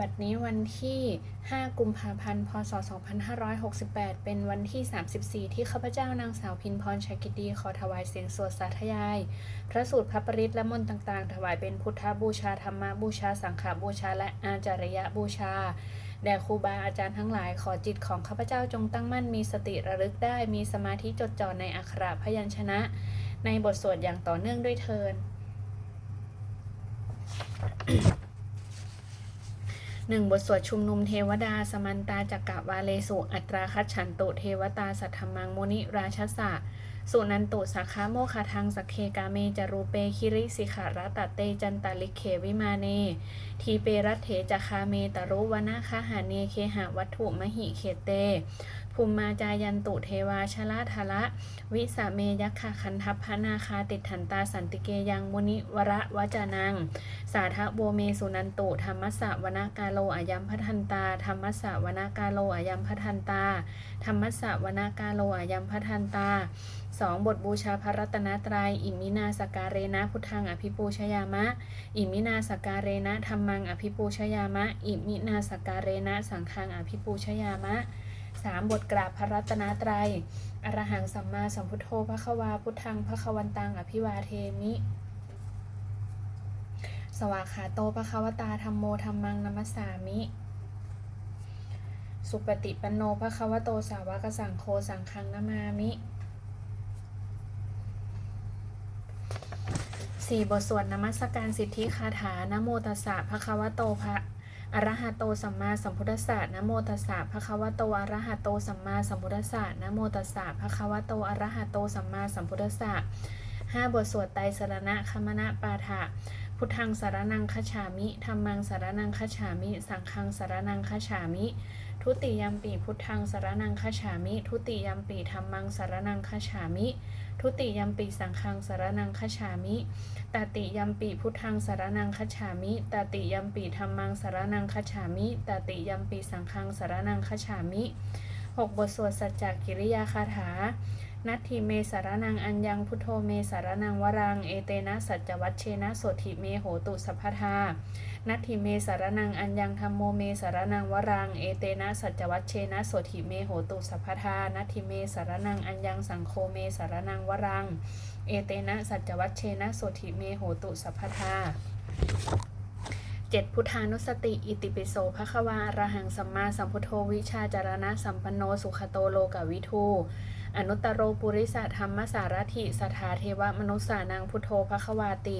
บัดนี้วันที่ 5 กุมภาพันธ์ พศ 2568 เป็นวันที่ 34 ที่ข้าพเจ้านางสาวพินพรชัยกิตดีขอถวายเสียงสวดสาธยาย พระสูตรพระปริตและมนต์ต่างๆ ถวายเป็นพุทธบูชาธรรมบูชา สังฆบูชา และอาจารยบูชา แด่ครูบาอาจารย์ทั้งหลายขอจิตของข้าพเจ้าจงตั้งมั่นมีสติระลึกได้มีสมาธิจดจ่อในอักขระพยัญชนะ ในบทสวดอย่างต่อเนื่องด้วยเทิน หนึ่งบทสวดชุมนุมเทวดา สมันตาจักกะวาเลสุ อัตราคัจฉันตุเทวตาสัทธมังมุนิราชสะสุนันตุสักขาโมคาทังสักเคกาเมจารูเปคิริสิขารตะเตจันตาลิเควิมาเน ทีเปรัตเถจคาเมตรุวนาคาหาเนเคหะวัตถุมหิเขเต ภูมิมาจายันตุเทวาชลาทละ วิสาเมยักขะคันทัพพนาคาติดถันตาสันติเกยังมุนิวระวจานัง สาทะโบเมสุนันตุธรรมสสะวนากาโลอายัมพัทันตาธรรมสสะวนากาโลอายัมพัทันตาธรรมสสะวนากาโลอายัมพัทันตาสองบทบูชาพระรัตนตรัย อิมินาสการเรนะพุทธังอภิปูชยามะ อิมินาสการเรนะธรรมังอภิปูชยามะ อิมินาสการเรนะสังฆังอภิปูชยามะ สามบทกราบพระรัตนตรัย อรหังสัมมาสัมพุทโธพระควาพุทธังพระควันตังอภิวาเทมิ สวากขาโตปะควตาธรรมโมธรรมังนัมสสามิ สุปฏิปันโนภะควโตสาวกสังโฆสังฆังนามามิสี่บทสวดนมัสการสิทธิคาถานโมตัสสะภะคะวะโตภะ อระหะโตสัมมาสัมพุทธัสสะนะโมตัสสะภะคะวะโตอระหะโตสัมมาสัมพุทธัสสะนะโมตัสสะภะคะวะโตอระหะโตสัมมาสัมพุทธัสสะห้าบทสวดไตรสรณะคมณะปาฐะพุทธังสารนังคฉามิธรรมังสารนังคฉามิ สังฆังสารนังคฉามิ ทุติยมปีพุทธังสารนังคฉามิ ทุติยมปีธรรมังสารนังคฉามิ ทุติยมปีสังฆังสารนังคฉามิตติยมปีพุทธังสารนังคฉามิตติยมปีธรรมังสารนังคฉามิตติยมปีสังฆังสารนังคฉามิหกบทสวดสัจจกิริยาคาถา นัตถิเมสารนังอัญญังพุทโธเมสารนังวรัง เอเตนะสัจจวัชเชนะโสถิเมโหตุสัพพทา นัตถิเมสารนังอัญญังธรรมโมเมสารนังวรัง เอเตนะสัจจวัชเชนะโสถิเมโหตุสัพพทา นัตถิเมสารนังอัญญังสังโฆเมสารนังวรัง เอเตนะสัจจวัชเชนะโสถิเมโหตุสัพพทาเจ็ดพุทธานุสติ อิติปิโสภควาระหังสัมมาสัมพุทโธวิชาจารณะสัมปันโนสุขโตโลกวิทู อนุตตรโรปุริสธรรมสารถิสถาเทวมนุสสานังพุทโธภควาติ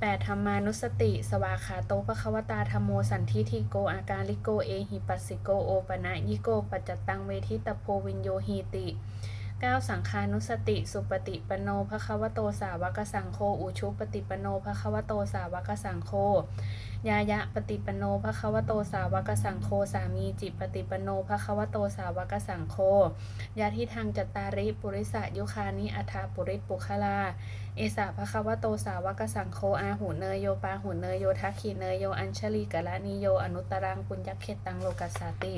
แปดธรรมานุสติ สวาขาโตภควตาธรรมโมสันทิทิโกอาการลิโกเอหิปัสสิโกโอปนะยิโกปัจจตังเวทิตโพวินโยหีติ 9. สังคานุสติ สุปฏิปนโนภควโตสาวกสังโฆอุชุปฏิปนโนภควโตสาวกสังโฆยายะปฏิปนโนภควโตสาวกสังโฆสามีจิปฏิปนโนภควโตสาวกสังโฆยาทิทางจัตตาริปุริสะยุคานิอัฏฐาปุริปุคลา เอสาภควโตสาวกสังโฆอาหูเนยโยปาหูเนยโยทักขีเนยโยอัญชลีกะละนิโยอนุตตรังปุญญเขตตังโลกัสสติ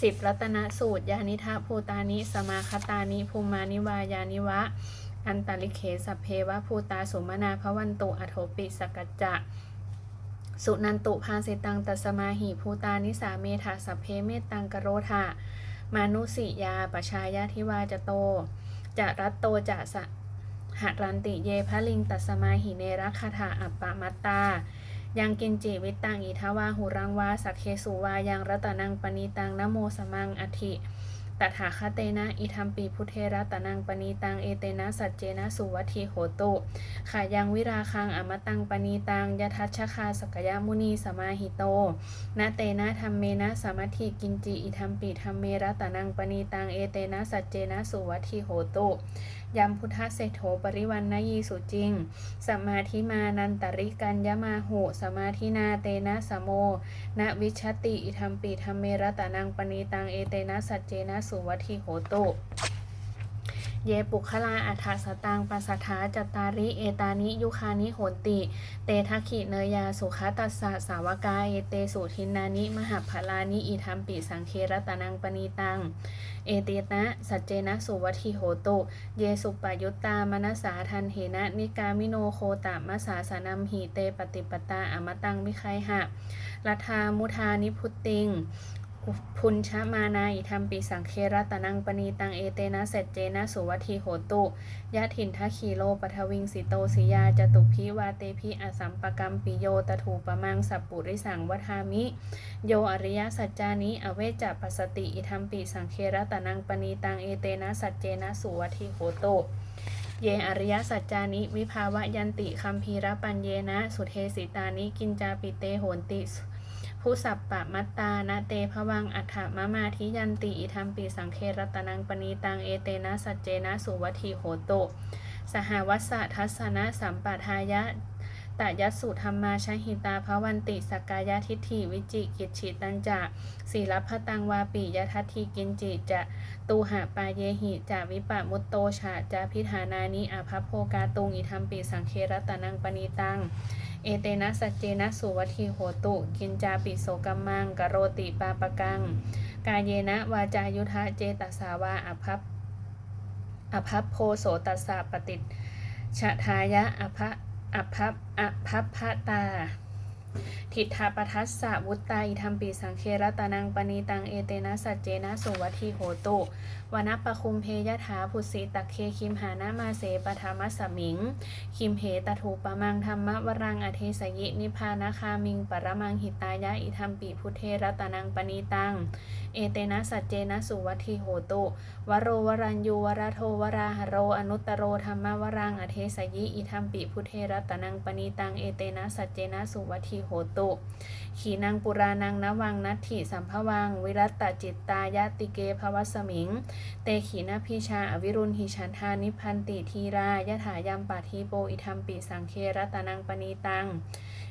สิบรัตนสูตร ยานิทะภูตานิ สมาคตานิ ภูมานิวายานิวะ อันตาลิเคสัพเพวะภูตาสุมนาภวันตุอโถปิสกัจจะสุนันตุพาสิตังตัสมาหิภูตานิสาเมธาสัพเพเมตตังกโรธามานุสิยาปชายาทิวาจโตจะรัตโตจะสหรันติเยพระลิงตัสมาหิเนรคาถาอัปปะมัตตา ยังกินจิวิตตังอิทาวาหุรังวาสักเคสุวายังรัตนังปณิตังนโมสมังอธิตถาคเตนะ อิทัมปีพุทเทระตนังปณิตัง เอเตนะ สัจเจนะ สุวัตถีโหตุขายังวิราคังอมตังปณิตังยทัชชคาสกยามุนีสมาหิโตนะเตนะธรรมเมนะสมัติกินจิ อิทัมปีธรรมเมระตนังปณิตัง เอเตนะ สัจเจนะ สุวัตถีโหตุ ยมพุทธเศรษโธปริวันนยีสุจริง สมาธิมานันตริกัญญมาหุสมาธินาเตนะสโมณวิชติอิทัมปีธรรมเมรตานังปณีตังเอเตนะสัจเจนะสุวัติโหตุ เยปุคลาอัฏฐสตังปัสสทธาจตาริ เอตานิยุคานิโหนติ เตทักขิเนยาสุขตัสสะสาวกาเอเตสุทินนานิ มหาพลานิอิทัมปิสังเครตนังปณีตัง เอเตนะสัจเจนะสุวัติโหตุ เยสุปยุตตามนสาทันเหนะนิกามิโนโคตามสาสนัมหิเตปฏิปตาอมตังวิไคหะรัทามุทานิพุตติง พุนชะมานาอิธรรมปิสังเคระตนังปณีตังเอเตนะเสจเจนะสุวัติโหตุยะถินทะคีโลปทวิงสิโตสิยาจตุพิวาเตพิอสัมปกรรมปิโยตถูปมังสัปปุริสังวทามิ โยอริยสัจจานิอเวจจปัสติอิธรรมปิสังเคระตนังปณีตังเอเตนะสัจเจนะสุวัติโหตุเยอริยสัจจานิ วิภาวะยันติคัมภีระปัญเยนะ สุเทสิตานิ กินจาปิเตโหนติ ผู้สัพปะมัตตานะเตภวังอัฏฐมะมาทิยันติอิทัมปิสังเครตนังปณีตังเอเตนะสัจเจนะสุวัติโหตุสหวัสสะทัสสนะสัมปทายะตยสสุธรรมาชหิตาภวันติสกกายทิฏฐิวิจิกิจฉิตันจะศีลพตังวาปิยทัตถิกินจิจะตูหะปาเยหิจาวิปะมุตโตชะจาพิธานานิอภพโพกาตุงอิทัมปิสังเครตนังปณีตัง เอเตนะสัจเจนะสุวัติโหตุ กินจาปิโสกัมมังกโรติปาปะกัง กายเยนะวาจายุทธะเจตสาวาอภัพอภัพโพโสตัสสะปฏิชะทายะอภะอภัพอภัพพะตาทิฏฐาปทัสสะวุตตาอิทัมปิสังเครตานังปณีตังเอเตนะสัจเจนะสุวัติโหตุวนัปปะคุมเพยถาภุสีตักเคคิมหานามาเสปธรรมสมิง คิมเหตถูปะมังธรรมวรังอเทสยิ นิพานาคามิง ปรมังหิตายะอิทัมปิพุทเทรตานังปณีตัง เอเตนะสัจเจนะสุวัติโหตุ วโรวรัญยูวราโทวราหโรอนุตตโรธรรมวรังอเทสยิ อิทัมปิพุทเทรตานังปณีตัง เอเตนะสัจเจนะสุวัติโหตุ ขีนังปุรานังนวังนัตถิสัมภวัง วิรัตตจิตตายะติเกภวสมิงเตขีนาพิชาอวิรุณหิชันทานิพันติทีรายะถายามปาทีโปอิทัมปิสังเครตานังปณีตัง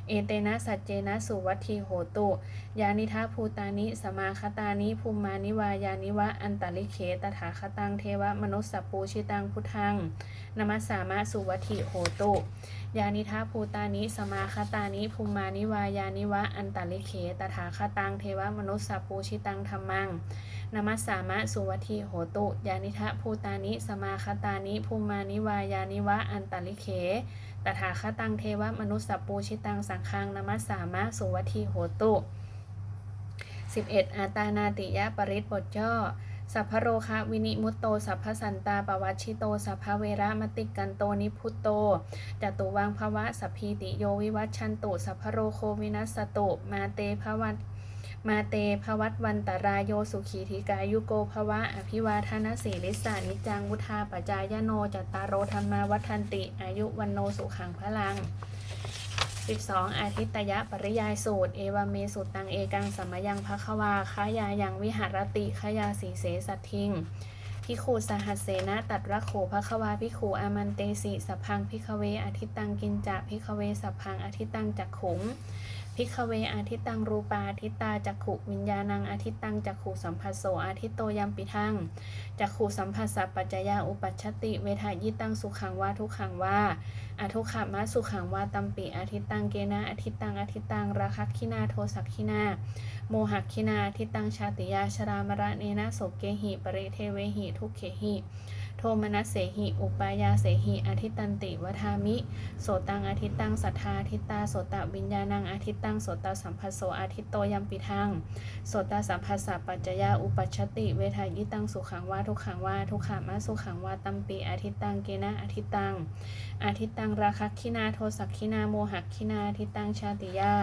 เอเตนะสัจเจนะสุวัตถีโหตุ ยานิทาภูตานิสมาคตานิภูมานิวายานิวะอันตลิเขตถาคตังเทวมนุสสปปูชิตังพุทธังนมัสสามะสุวัตถิโหตุ ยานิทาภูตานิ สมาคตานิ ภูมานิวายานิวะ อันตลิเขตถาคตัง เทวมนุสสปูชิตังธรรมังนมัสสามะสุวัตีโหตุ ยานิทะภูตานิ สมาคตานิ ภูมานิวายานิวะ อันตลิเขตถาคตัง เทวมนุสสปูชิตังสังฆังนมัสสามะสุวัตีโหตุ 11 อาตานาติยะปริตบทย่อ สัพพโรคะวินิมุตโต สัพพสันตาปวัชชิโต สัพพเวระมติกันโตนิพุตโตจตุวังภวะสัพพีติโยวิวัชชันตุ สัพพโรโควินัสตุ มาเตภวัตมาเตภวัตวันตรายโยสุขีธิกายุโกภวะ อภิวาทนาสีลิสานิจังวุธาปจายโนจัตตารโรธรรมาวัฒนติ อายุวันโนสุขังพลัง 12 อาทิตยปริยายสูตร เอวเมสุตังเอกังสัมยังภควาคายายังวิหารติขยาสีเสสัททิงพิคูสหัสเสนะตัดรักโขภควาพิคูอามันเตสิสัพพังพิคเวอาทิตตังกินจะพิคเวสัพพังอาทิตตังจักขุง พิคเวอาทิตตังรูปาอาทิตตาจักขุวิญญาณังอาทิตตังจักขุสัมภัสโสอาทิตโตยัมปิทังจักขุสัมภัสสะปัจจยาอุปัชชติ เวทายิตังสุขังวาทุขังวาอทุขมะสุขังวาตัมปิอาทิตตังเกนะอาทิตตังอาทิตตังราคัคคินาโทสักคินาโมหักคินาอาทิตตังชาติยาชรามระเนนะโสเกหิปริเทเวหิทุกเขหิ โทมนัสเสหิ อุปายาเสหิอาทิตันติวทามิ โสตังอาทิตังสัทธาอาทิตาโสตวิญญาณังอาทิตังโสตสัมภัสโสอาทิตโตยัมปิทังโสตสัมภัสสะปัจจยาอุปัชติ เวทายิตังสุขังวาทุกขังวาทุกขามะสุขังวาตัมปิอาทิตังเกนะอาทิตังอาทิตังราคัคคินาโทสักคินาโมหักคินาอาทิตตังชาติยา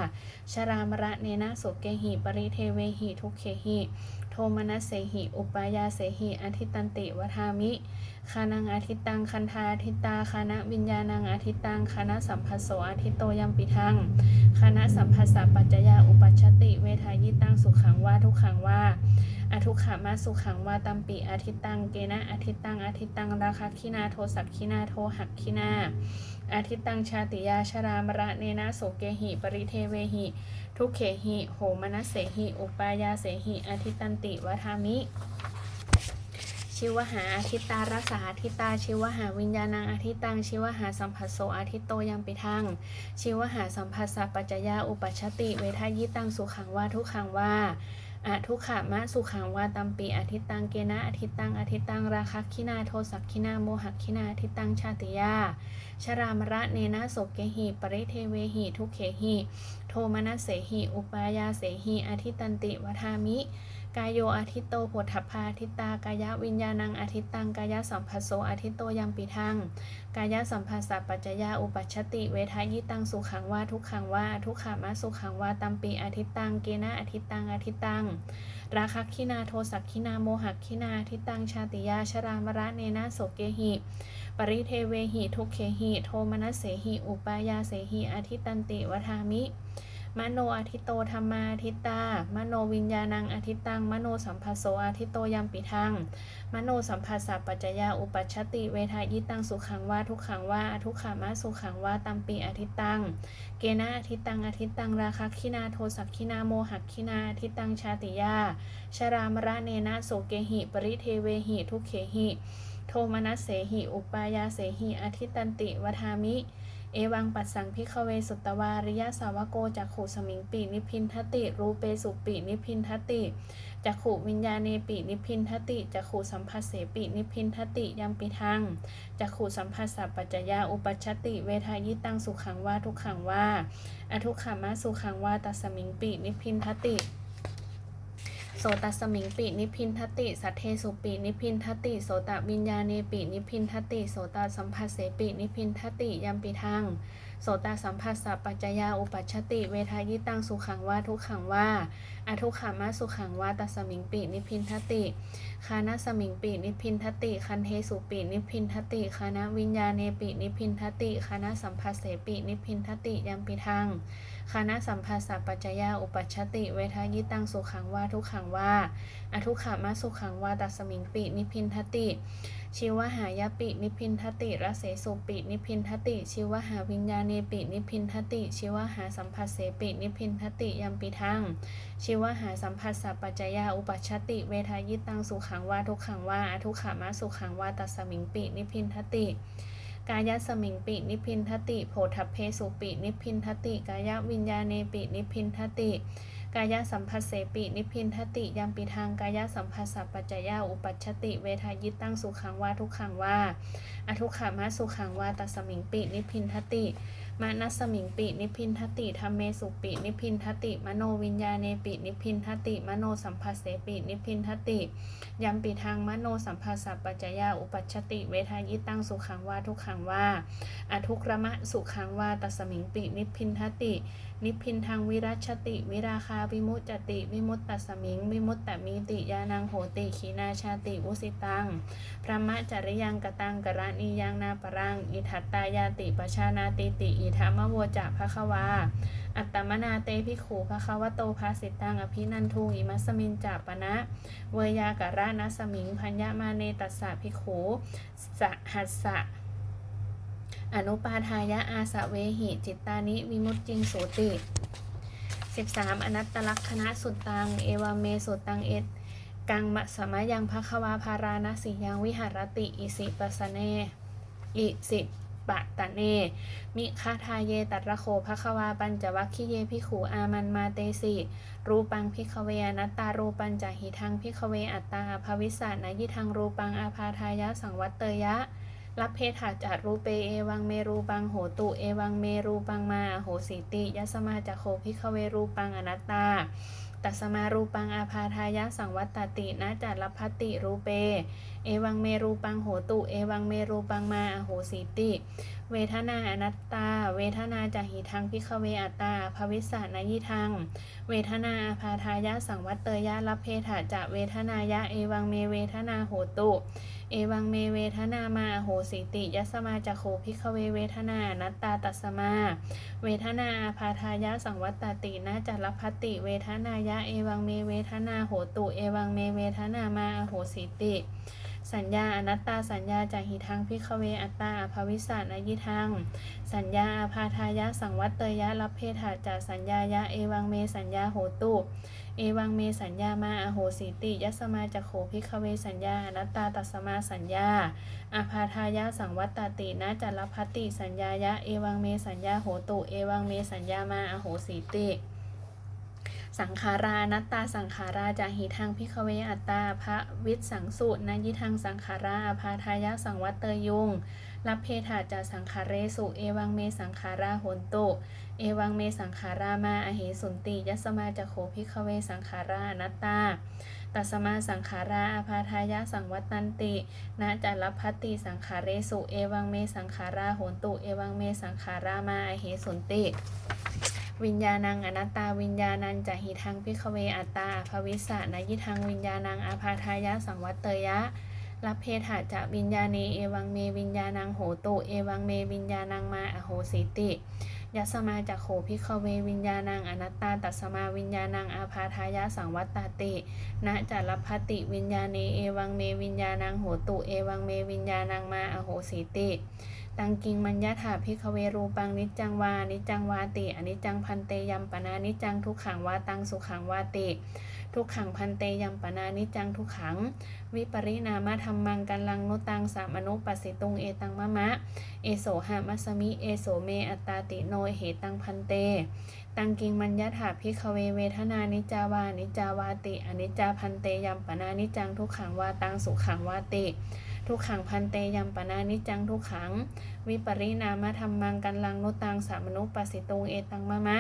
ชรามระเนนะโสเกหิปริเทเวหิทุกเขหิ โทมนัสเสหิ อุปายาเสหิอธิตตันติวทามิ คานังอาทิตตังคันธาอาทิตตาคานะวิญญาณังอาทิตตังคานะสัมภัสโสอาทิตโตยัมปิทังคานะสัมภัสสะปัจจยาอุปัชติเวทายิตังสุขังวาทุกขังวาอทุกขมาสุขังวาตัมปิอาทิตตังเกนะอาทิตตังอาทิตตังราคะคินาโทสักคินาโทหักคินาอาทิตตังชาติยาชรามระเนนะโสเกหิปริเทเวหิ ทุกเขหิโหมนัสเสหิ อุปายาเสหิอาทิตตันติวทามิ ชีชิวหาอาทิตตารัสสาอาทิตตาชิวหาวิญญาณังอาทิตตังชิวหาสัมผัสโสอาทิตโตยัมปิทังชิวหาสัมผัสสะปัจจยาอุปัชติ เวทายิตังสุขังว่าทุกขังว่าอะทุกขามะสุขังว่าตัมปีอาทิตตังเกนะอาทิตตังอาทิตตังราคะคินาโทสักคินาโมหคินาอาทิตตังชาติยา ชรามระเนนะโสเกหิปริเทเวหิทุเขหิโทมนัสเสหิอุปายาเสหิอาทิตันติวทามิ กายโยอาทิตโตโพธพพาทิตากายะวิญญาณังอาทิตตังกายะสัมภัสโสอาทิตโตยัมปิทังกายะสัมภัสสะปัจจยาอุปัชติ เวทายิตังสุขังว่าทุกขังว่าทุกขามะสุขังว่าตัมปีอาทิตตังเกนะอาทิตตังอาทิตตังราคัคคินาโทสักคินาโมหักคินาอาทิตตังชาติยาชรามระเนนะโสเกหิ ปริเทเวหิทุกเขหิ โทมนัสเสหิ อุปายาเสหิอาทิตตันติวทามิ มโนอาทิตโตธรรมาทิตตา มโนวิญญาณังอาทิตตัง มโนสัมภัสโสอาทิตโตยัมปิทัง มโนสัมภัสสะปัจจยาอุปัชชติเวทายิตังสุขังว่าทุกขังว่าทุกขามะสุขังว่าตัมปีอาทิตตัง เกนะอาทิตตังอาทิตตังราคัคคินาโทสักคินาโมหักคินาอาทิตตังชาติยา ชรามระเนนะโสเกหิปริเทเวหิทุกเขหิ โทมนัสเสหิอุปายาเสหิอาทิตตันติวทามิ เอวังปัสสังพิขเวสุตตวาริยสาวโกจักขุสมิงปีนิพินทติ รูเปสุปีนิพินทติจักขุวิญญาเนปีนิพินทติจักขุสัมภัสเสปีนิพินทติยัมปิทังจักขุสัมภัสสะปัจจยาอุปัชติ เวทายิตังสุขังว่าทุกขังว่าอทุกขามะสุขังว่าตัสมิงปีนิพินทติ สตสมิงปินิพินทติ สัทเทสุปินิพินทติ โสตวิญญาเนปินิพินทติ โสตสัมภัสเสปินิพินทติยัมปิทังโสตสัมภัสสะปัจจยาอุปัชชติ เวทายิตังสุขังว่าทุกขังว่า อทุกขามะสุขังวาตสมิงปินิพินทติคานะสมิงปินิพินทติ คันเทสุปินิพินทติคานะวิญญาเนปินิพินทติคานะสัมภัสเสปินิพินทติยัมปิทังคานะสัมภัสสะปัจจยาอุปัชติ เวทายิตังสุขังวาทุกขังวาอทุกขามะสุขังวาตสมิงปินิพินทติชิวหายาปิ นิพินทติระเสสุปินิพินทติชิวหาวิญญาเนปินิพินทติชิวหาสัมภัสเสปินิพพินทติยัมปิทังชิวหาสัมภัสสะปัจจยาอุปัชชติ เวทายิตังสุขังว่าทุกขังว่าอทุกขามะสุขังว่าตัสสมิงปินิพินทติ กายสมิงปินิพินทติโพธพเพสุปินิพินทติ กายวิญญาเนปินิพินทติกายสัมภัสเสปินิพินทติยัมปิทางกายสัมภัสสะปัจจยาอุปัชติ เวทายิตังสุขังว่าทุกขังว่าอทุกขามะสุขังว่าตัสสมิงปินิพินทติ มานัสสมิงปิ นิพินทติธรรมเมสุปิ นิพินทติ มโนวิญญาเนปิ นิพินทติ มโนสัมภัสเสปิ นิพินทติยัมปิทางมโนสัมภัสสะปัจจยาอุปัชติ เวทายิตังสุขังว่าทุกขังว่าอทุกรมะสุขังว่าตัสมิงปิ นิพินทตินิพพินทางวิรัชติ วิราคาวิมุตติ วิมุตตัสสมิง วิมุตตมีติยานังโหติขีนาชาติวุสิตังพระมะจริยังกตังกระนิยังนาปรัง อิทัตตายาติปชานาติติ อิธามะโวจะภควา อัตตมนาเตพิขูภควโตภาสิตังอภินันทุงอิมัสมินจาปนะ เวยากระนัสมิงพัญญามาเนตัสสะพิขูสหัสสะ อนุปาทายะอาสะเวหิจิตตานิวิมุตติงโสติ 13 อนัตตลักษณะสุตตัง เอวาเมสุตตังเอตกังมะสมะยังภควาภาราณสิยังวิหารติ อิสิปัสเนอิสิปะตะเน มิคาทาเยตัระโคภควาปัญจวัคคิเยพิขูอามันมาเตสิรูปังพิขเวอนัตตารูปัญจหิทังพิขเวอัตตาภวิสานายิทังรูปังอาพาทายะสังวัตเตยะ รับเพถาจัดรูเปเอวังเมรูปังโหตุเอวังเมรูปังมาโหสิติยัสมาจะโคพิคเวรูปังอนัตตาตัสมารูปังอาพาทายะสังวัตตตินะจัดรพัตติรูเป เอวังเมรูปังโหตุ เอวังเมรูปังมาอโหสิติ เวทนาอนัตตา เวทนาจะหิทังพิขเวอัตตาภวิสานายิทัง เวทนาอาพาทายะสังวัตเตยะรับเพถาจะเวทนายะเอวังเมเวทนาโหตุ เอวังเมเวทนามาโหสิติยัสมาจะโคพิขเวเวทนาอนัตตาตัสมา เวทนาอาพาทายะสังวัตตินาจัรพัติ เวทนายะเอวังเมเวทนาโหตุ เอวังเมเวทนามาโหสิติ สัญญาอนัตตาสัญญาจากหิทังพิกเวอัตตาอภวิสานายิทัง สัญญาอาพาทายะสังวัตเตยะรับเพทาจากสัญญายะเอวังเมสัญญาโหตุเอวังเมสัญญามาอโหสิติยัสมาจะโขพิกเวสัญญาอนัตตาตัสมาสัญญาอาพาทายะสังวัตตตินะจัลพัตติสัญญายะเอวังเมสัญญาโหตุเอวังเมสัญญามาอโหสิติ สังขารานัตตาสังขาราจาหิทังพิกเวอัตตาพระวิทสังสุนายิทังสังขาราอาพาทายะสังวัตเตยุงรับเพทาจาสังขาเรสุเอวังเมสังขาราโหนตุ เอวังเมสังขารามาอเหสุนติยัสมาจะโขพิกเวสังขารานัตตาตัสมาสังขาราอาพาทายะสังวัตตันตินะจัลพัตติสังขาเรสุเอวังเมสังขาราโหนตุ เอวังเมสังขารามาอเหสุนติ วิญญาณังอนัตตาวิญญาณังจะหิทังพิกเวอัตตาภวิสะนายิทังวิญญาณังอาพาทายะสังวัตเตยะรับเพถาจะวิญญาเนเอวังเมวิญญาณังโหตุเอวังเมวิญญาณังมาอโหสิติยัสมาจากโขพิกเววิญญาณังอนัตตาตัสมาวิญญาณังอาพาทายะสังวัตตาตินะจัลพัตติวิญญาเนเอวังเมวิญญาณังโหตุเอวังเมวิญญาณังมาอโหสิติ ตังกิงมัญญาถาพิกเวรูปังนิจังวา นิจังวาติอนิจังพันเตยัมปนานิจังทุกขังวาตังสุขังวาติ ทุกขังพันเตยัมปนานิจังทุกขัง วิปริณามะธรรมังกันลังนุตังสามนุปัสสิตุงเอตังมะมะ เอโสหามัสมิ เอโสเมอัตตาติโนเหตังพันเต ตังกิงมัญญาถาพิกเวเวทนานิจาวานิจาวาติอนิจจาพันเตยัมปนานิจจังทุกขังวาตังสุขังวาติ ทุกขังพันเตยัมปนานิจังทุกขัง วิปริณามะธรรมังกันลังนุตังสามนุปัสสิตุงเอตังมะมะ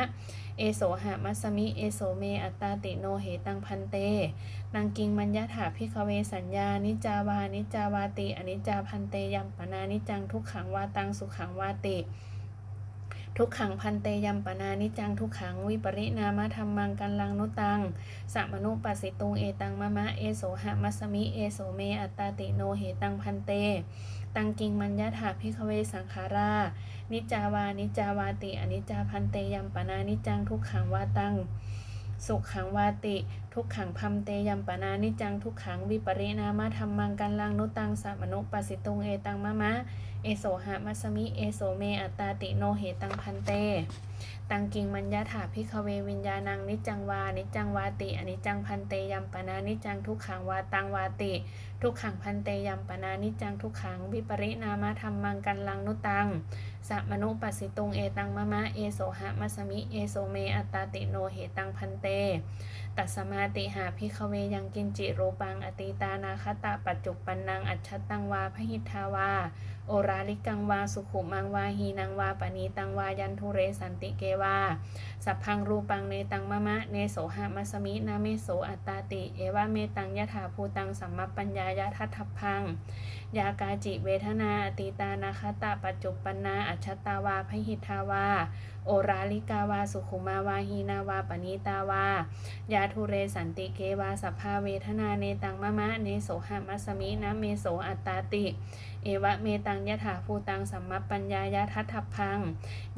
เอโสหะมัสมิ เอโสเมอัตตาติโนเหตังพันเตนังกิงมัญญาถาพิคเวสัญญา นิจาวานิจาวาติอนิจจาพันเตยัมปนานิจจังทุกขังวาตังสุขังวาติ ทุกขังพันเตยัมปนานิจังทุกขังวิปริณามะธรรมังกันลังนุตังสัมนุปัสสิตุงเอตังมะมะเอโสหะมัสมิเอโสเมอัตตาติโนเหตังพันเต ตังกิงมัญญาถาพิกเวสังขารา นิจาวานิจาวาติอนิจจาพันเตยัมปนานิจังทุกขังวาตัง สุขขังวาติ ทุกขังพัมเตยัมปนานิจังทุกขังวิปริณามะธรรมังกันลังนุตังสัมนุปัสสิตุงเอตังมะมะ เอโสหะมัสมิ เอโสเมอัตตาติโนเหตังพันเต ตังกิงมัญญาถาพิคเววิญญาณังนิจังวานิจังวาติอนิจังพันเตยัมปนานิจังทุกขังวาตังวาติ ทุกขังพันเตยัมปนานิจังทุกขัง วิปริณามะธรรมังกันลังนุตังสัมนุปัสสิตุงเอตังมะมะเอโสหะมัสมิเอโสเมอัตตาติโนเหตังพันเต ตัสมาติหาพิกเวยังกินจิโรปังอติตานาคตาปัจจุปปันนังอัจฉตังวาพหิทธาวา โอราลิกังวาสุขุมังวาหีนังวาปณีตังวายันทุเรสันติเกวาสัพพังรูปังเนตังมะมะเนโสหะมัสมินาเมโสอัตตาติ เอวะเมตังยะถาภูตังสัมมปัญญายทัตถพัง ยากาจิเวทนาอติตานาคตาปัจจุปนาอัจฉตาวาพหิทาวา โอราลิกาวาสุขุมาวาหีนาวาปณีตาวา ยาทุเรสันติเกวาสัพพาเวทนาเนตังมะมะเนโสหะมัสมินาเมโสอัตตาติ เอวะเมตังยะถาภูตังสัมมปปัญญายะทัตถพัง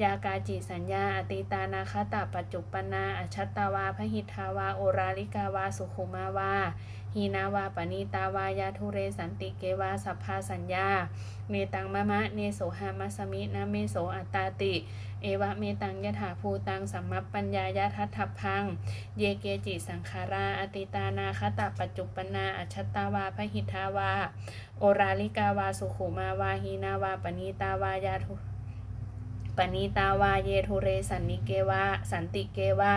ยากาจิสัญญาอติตานาคตาปัจจุปนาอัจฉตาวาพหิทาวา โอราลิกาวาสุขุมาวา หีนาวาปณีตาวายาทุเรสันติเกวาสัพพาสัญญา เมตังมะมะเนโสหามัสมินาเมโสอัตตาติ เอวะเมตังยถาภูตังสัมมปปัญญายะทัตถพัง เยเกจิสังขารา อติตานาคตาปัจจุปปนาอัจฉตาวาพหิทธาวา โอราลิกาวาสุขุมาวาหีนาวาปณีตาวายาทุ ปณีตาวาเยทุเรสันนิเกวาสันติเกวา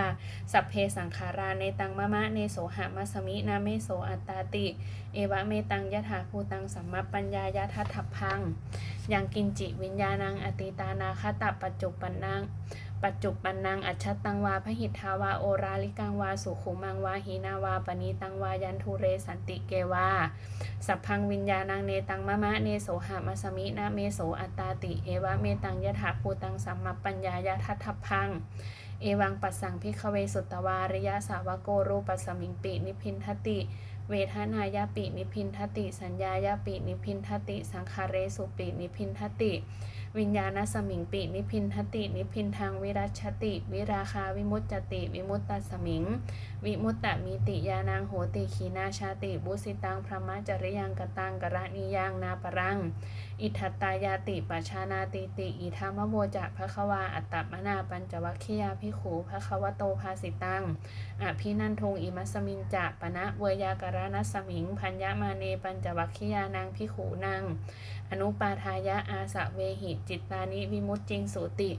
สัพเพสังขาราในตังมะมะเนโสหะมัสมินาเมโสอัตตาติ เอวะเมตังยะถาภูตังสัมมปปัญญายะทัตถพังยังกินจิวิญญาณังอติตานาคตปัจจุปันนัง ปัจจุปันนังอัจฉตังวาพหิทธาวาโอราลิกังวาสุขุมังวาหีนาวาปณีตังวายันทุเรสันติเกวาสัพพังวิญญาณังเนตังมะมะเนโสหะมัสมินาเมโสอัตตาติเอวะเมตังยะถาภูตังสัมมปปัญญายะทัตพังเอวังปัสสังพิกเวสุตตวาริยะสาวโกรูปัสสมิงปินิพินทติ เวทนายาปินิพินทติ สัญญายาปินิพินทติ สังคาเรสุปินิพินทติ วิญญาณสมิงปินิพินทติ นิพินทางวิรัชติ วิราคาวิมุตจติ วิมุตตสมิง วิมุตตมีติยานางโหติขีนาชาติ บุสิตังพระมจริยังกตังกระนิยังนาปรัง อิทัตตายาติปชานาติติ อิธามโวจะภควาอัตตมนาปัญจวัคคียาพิขูภควโตภาสิตังอภินันทงอิมัสมิงจะปณะเวยากรณสมิง พัญญามาเนปัญจวัคคียานางพิขูนางอนุปาทายะอาสะเวหิ จิตตานิวิมุตจิงสุติ